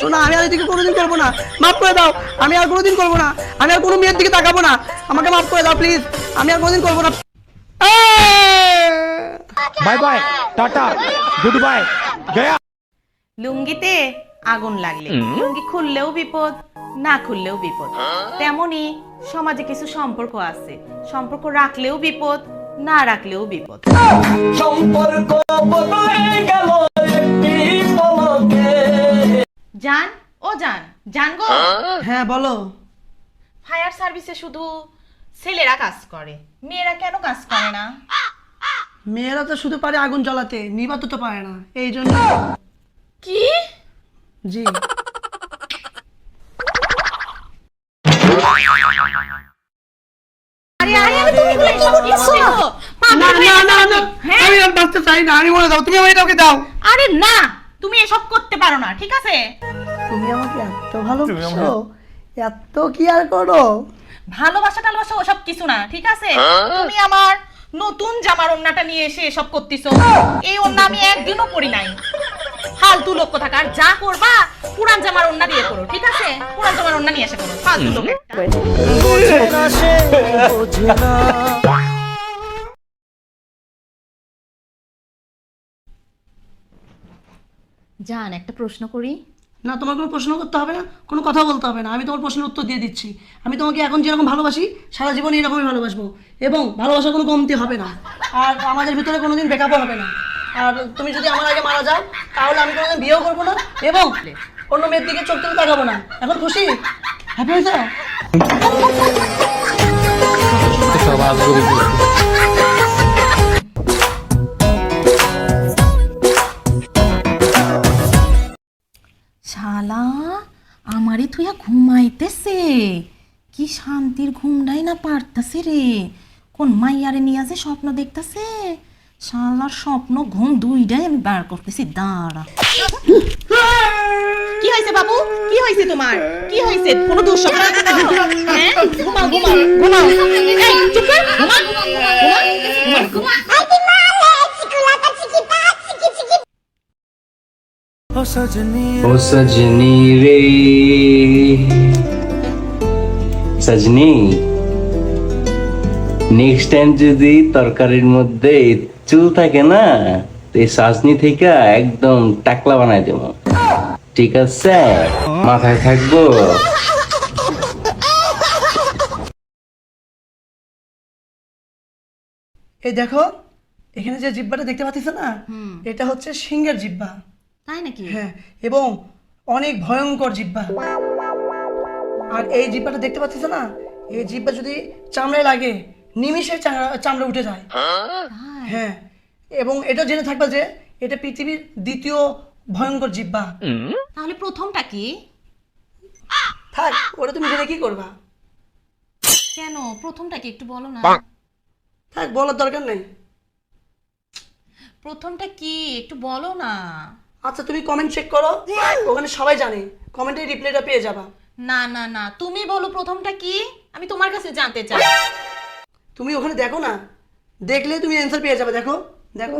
শোনা আমি আর এদিকে কোনোদিন করব না। মাফ করে দাও আমি আর কোনোদিন করব না। আমি আর কোনো মেয়ের দিকে তাকাবো না। আমাকে মাফ করে দাও প্লিজ আমি আর কোনোদিন করব না। Bye bye tata good bye গয়া। লুঙ্গিতে আগুন লাগলে। লুঙ্গি খুললেও বিপদ না খুললেও বিপদ। তেমনি সমাজে কিছু সম্পর্ক আছে। সম্পর্ক রাখলেও বিপদ না রাখলেও বিপদ। সম্পর্ক বদলে গেল। জান ও জান। জান গো। হ্যাঁ? বলো। ফায়ার সার্ভিসে শুধু ছেলেরা কাজ করে মেয়েরা কেন কাজ করে না? মেয়েরা তো শুধু পারে আগুন জ্বালাতে নিবাতে তো পারে না এই জন্য। কি? জি। আরে আরে আরে তুমি এগুলো কি করছ না না না না আমি আর বাঁচতে চাই না আমি মরে দাও তুমি আমার এটাকে দাও। আরে না তুমি এসব করতে পারো না ঠিক আছে? তুমি আমাকে এত ভালোবাসো এত কি আর করো। ভালোবাসা টালবাসা ওসব কিছু না ঠিক আছে? তুমি আমার নতুন জামার ওন্নাটা নিয়ে এসে এসব করতেছো। এই ওন্না আমি একদিনও পরি নাই। ফালতু লোক থাকার যা করবা পুরান জামার ওন্না দিয়ে করো ঠিক আছে? পুরান জামার ওন্না নিয়ে এসে করো ফালতু লোক জান একটা প্রশ্ন করি। না, তোমার কোনো প্রশ্ন করতে হবে না, কোনো কথা বলতে হবে না। আমি তোমার প্রশ্নের উত্তর দিয়ে দিচ্ছি। আমি তোমাকে এখন যেরকম ভালোবাসি, সারা জীবন এরকমই ভালোবাসবো। এবং ভালোবাসার কোনো কমতি হবে না। আর আমাদের ভিতরে কোনোদিন ব্রেকআপও হবে না। আর তুমি যদি আমার আগে মারা যাও, তাহলে আমি কোনোদিন বিয়েও করব না, এবং অন্য মেয়ের দিকে চোখ তুলে তাকাবো না। এখন খুশি? হ্যাপি হয়েছে আমারই থুয়া ঘুমাইতেছে। কি শান্তির ঘুমটাই না পারতাছে রে। কোন মাইয়ারে নিয়ে যে স্বপ্ন দেখতাছে। শালার স্বপ্ন ঘুম দুইটাই আমি বার করতেছি, দাঁড়া। কি হয়েছে বাবু? কি হয়েছে তোমার? কি হয়েছে? কোনো কর। ঘুমা ঘুমা ঘুমা ও সজনি রে। সজনি নেক্সট টাইম যদি তরকারির মধ্যে চুল থাকে না তো এই সাজনি থেকে একদম টাকলা বানাই দেব। ঠিক আছে? মাথায় থাকব? এই দেখো এখানে যে জিব্বাটা দেখতে পাচ্ছিস না এটা হচ্ছে সিংহের জিব্বা। তাই নাকি? হ্যাঁ এবং অনেক ভয়ঙ্কর জিব্বা আর এই জিব্বাটা দেখতে পাচ্ছিস না? এই জিব্বা যদি চামড়ায় লাগে নিমিষে চামড়া চামড়া উঠে যায়। হ্যাঁ এবং এটা জেনে থাকবা যে এটা পৃথিবীর দ্বিতীয় ভয়ঙ্কর জিব্বা তাহলে প্রথমটা কি? থাক ওটা তুমি জেনে কি করবা? কেন? প্রথমটা কি একটু বলো না। থাক বলার দরকার নেই। প্রথমটা কি? একটু বলো না। আচ্ছা তুমি কমেন্ট চেক করো। ওখানে সবাই জানে। কমেন্টে রিপ্লাইটা পেয়ে যাবা। না না না তুমি বলো প্রথমটা কি? আমি তোমার কাছে জানতে চাই। তুমি ওখানে দেখো না? দেখলে তুমি অ্যান্সার পেয়ে যাবে দেখো। দেখো।